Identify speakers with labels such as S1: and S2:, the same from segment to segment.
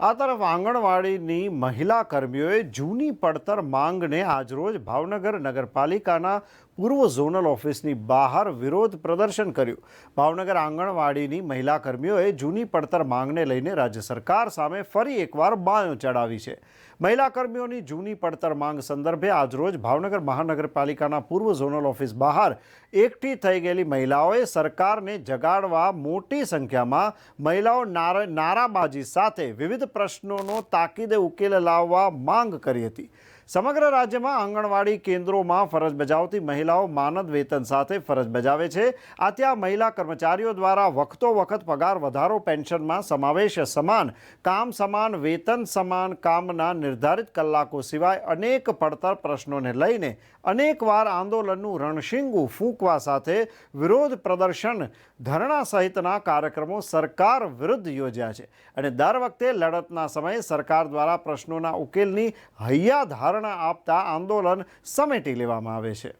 S1: આ તરફ આંગણવાડીની મહિલા કર્મીઓએ જૂની પડતર માંગને આજરોજ ભાવનગર નગરપાલિકાના પૂર્વ ઝોનલ ઓફિસની બહાર વિરોધ પ્રદર્શન કર્યું. ભાવનગર આંગણવાડીની મહિલા કર્મીઓએ જૂની પડતર માંગને લઈને રાજ્ય સરકાર સામે ફરી એકવાર બાયો ચડાવી છે. મહિલા કર્મીઓની જૂની પડતર માંગ સંદર્ભે આજરોજ ભાવનગર મહાનગરપાલિકાના પૂર્વ ઝોનલ ઓફિસ બહાર એકઠી થઈ ગયેલી મહિલાઓએ સરકારને જગાડવા મોટી સંખ્યામાં મહિલાઓ નાર, નારાબાજી સાથે વિવિધ પ્રશ્નોનો તાકીદે ઉકેલ લાવવા માંગ કરી હતી. સમગ્ર રાજ્યમાં આંગણવાડી કેન્દ્રોમાં ફરજ બજાવતી મહિલાઓ માનદ વેતન સાથે ફરજ બજાવે છે. આ ત્યાં મહિલા કર્મચારીઓ દ્વારા વખતો વખત પગાર વધારો, પેન્શનમાં સમાવેશ સમાન, કામ સમાન, વેતન સમાન, કામના નિર્ધારિત કલાકો સિવાય અનેક પડતર પ્રશ્નોને લઈને અનેકવાર આંદોલનનું રણશીંગું ફૂંકવા સાથે વિરોધ પ્રદર્શન, ધરણા સહિતના કાર્યક્રમો સરકાર વિરુદ્ધ યોજ્યા છે. અને દર વખતે લડતના સમયે સરકાર દ્વારા પ્રશ્નોના ઉકેલની હૈયા ધારણા આપતા આંદોલન સમેટી લેવામાં આવે છે.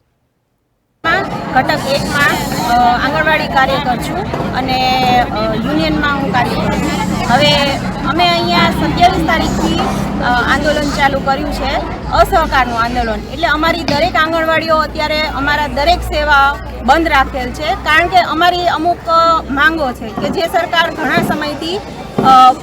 S2: ઘટક એકમાં આંગણવાડી કાર્યકર છું અને યુનિયનમાં હું કાર્ય કરું છું. હવે અમે અહીંયા સત્યાવીસ તારીખથી આંદોલન ચાલુ કર્યું છે, અસહકારનું આંદોલન. એટલે અમારી દરેક આંગણવાડીઓ અત્યારે અમારા દરેક સેવા બંધ રાખેલ છે. કારણ કે અમારી અમુક માંગો છે કે જે સરકાર ઘણા સમયથી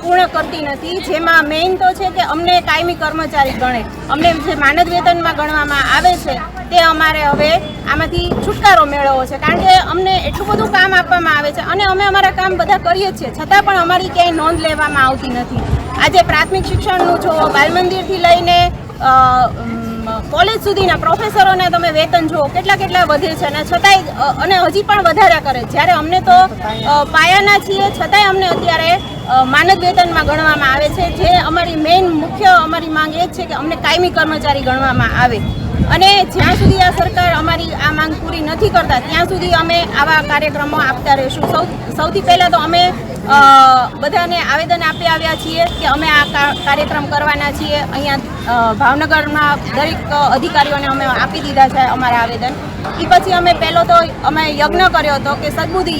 S2: પૂર્ણ કરતી નથી. જેમાં મેઇન તો છે કે અમને કાયમી કર્મચારી ગણે. અમને જે માનદ વેતનમાં ગણવામાં આવે છે, તે અમારે હવે આમાંથી છુટકારો મેળવવો છે. કારણ કે અમને એટલું બધું કામ આપવામાં આવે છે અને અમે અમારા કામ બધા કરીએ છીએ. છતાં પણ અમારી ક્યાંય નોંધ લેવામાં આવતી નથી. આજે પ્રાથમિક શિક્ષણનું જો બાલમંદિરથી લઈને કોલેજ સુધીના પ્રોફેસરોને તમે વેતન જુઓ, કેટલા કેટલા વધે છે અને છતાંય અને હજી પણ વધારા કરે જ્યારે અમને તો પાયાના છીએ, છતાંય અમને અત્યારે માનદ વેતનમાં ગણવામાં આવે છે. જે અમારી મેઇન મુખ્ય અમારી માંગ એ છે કે અમને કાયમી કર્મચારી ગણવામાં આવે. અને જ્યાં સુધી આ સરકાર અમારી આ માંગ પૂરી નથી કરતા, ત્યાં સુધી અમે આવા કાર્યક્રમો આપતા રહીશું. સૌ સૌથી પહેલાં તો અમે બધાને આવેદન આપી આવ્યા છીએ કે અમે આ કાર્યક્રમ કરવાના છીએ. અહીંયા ભાવનગરમાં દરેક અધિકારીઓને અમે આપી દીધા છે અમારા આવેદન. એ પછી અમે પહેલો તો અમે યજ્ઞ કર્યો હતો કે સદબુદ્ધિ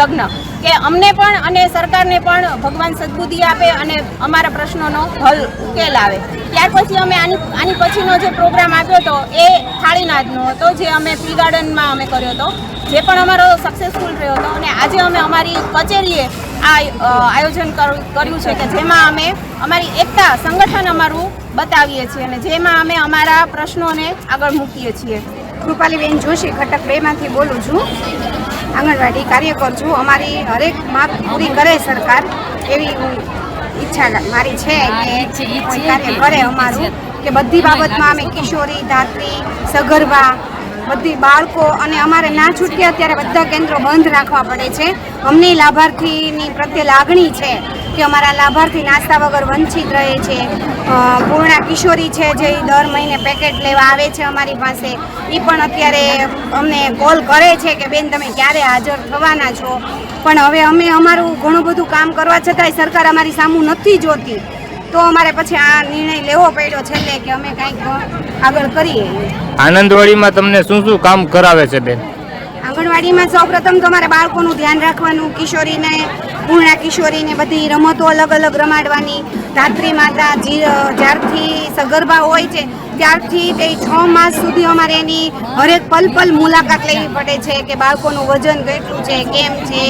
S2: યજ્ઞ. કે અમને પણ અને સરકારને પણ ભગવાન સદબુદ્ધિ આપે અને અમારા પ્રશ્નોનો હલ ઉકેલ આવે. ત્યાર પછી અમે આની આની પછીનો જે પ્રોગ્રામ આપ્યો હતો એ થાળીનાથનો હતો, જે અમે પી ગાર્ડનમાં અમે કર્યો હતો. જે પણ અમારો સક્સેસફુલ રહ્યો હતો અને આજે અમે અમારી કચેરીએ આ આયોજન કર- કર્યું છે કે જેમાં અમે અમારી એકતા સંગઠન અમારું બતાવીએ છીએ અને જેમાં અમે અમારા પ્રશ્નોને આગળ મૂકીએ છીએ.
S3: કૃપાલીબેન જોશી ઘટક બેમાંથી બોલું છું. આંગણવાડી કાર્યકર છું. અમારી હરેક માંગ પૂરી કરે સરકાર એવી ઈચ્છા મારી છે કે કાર્ય કરે અમારું કે બધી બાબતમાં અમે કિશોરી ધાત્રી સગર્ભા બધી બાળકો અને અમારે ના છૂટકે અત્યારે બધા કેન્દ્રો બંધ રાખવા પડે છે. અમને લાભાર્થીની પ્રત્યે લાગણી છે કે અમારા લાભાર્થી નાસ્તા વગર વંચિત રહે છે. પૂર્ણા કિશોરી છે જે દર મહિને પેકેટ લેવા આવે છે અમારી પાસે. એ પણ અત્યારે અમને કોલ કરે છે કે બેન તમે ક્યારે હાજર થવાના છો. પણ હવે અમે અમારું ઘણું બધું કામ કરવા છતાંય સરકાર અમારી સામું નથી જોતી. તો અમારે પછી આ નિર્ણય લેવો પડ્યો છેલ્લે કે અમે કંઈક આગળ કરીએ.
S4: આનંદવાડીમાં તમને શું શું કામ કરાવે છે બેન?
S3: આંગણવાડીમાં સૌપ્રથમ તમારે બાળકોનું ધ્યાન રાખવાનું કિશોરીને પૂર્ણા કિશોરીને બધી રમતો અલગ અલગ રમાડવાની. ધાત્રી માતા જ્યારથી સગર્ભા હોય છે, ત્યારથી તે છ માસ સુધી અમારે એની હરેક પલ પલ મુલાકાત લેવી પડે છે કે બાળકોનું વજન કેટલું છે, કેમ છે,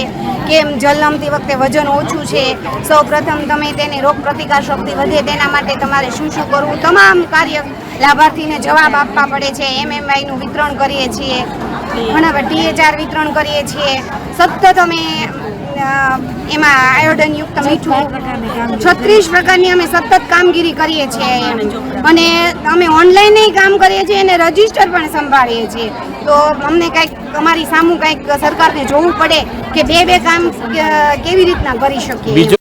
S3: કેમ જલમતી વખતે વજન ઓછું છે. સૌ પ્રથમ તમે તેની રોગ પ્રતિકાર શક્તિ વધે તેના માટે તમારે શું શું કરવું? તમામ કાર્ય લાભાર્થીને જવાબ આપવા પડે છે. એમએમઆઈનું વિતરણ કરીએ છીએ. ઘણા ટીએચઆર વિતરણ કરીએ છીએ. સતત અમે એમાં આયોડનયુક્ત મીઠું છત્રીસ પ્રકારની અમે સતત કામગીરી કરીએ છીએ. અને અમે ઓનલાઈન કામ કરીએ છીએ અને રજિસ્ટર પણ સંભાળીએ છીએ. તો અમને કંઈક અમારી સામું કંઈક સરકારને જોવું પડે કે બે બે કામ કેવી રીતના કરી શકીએ.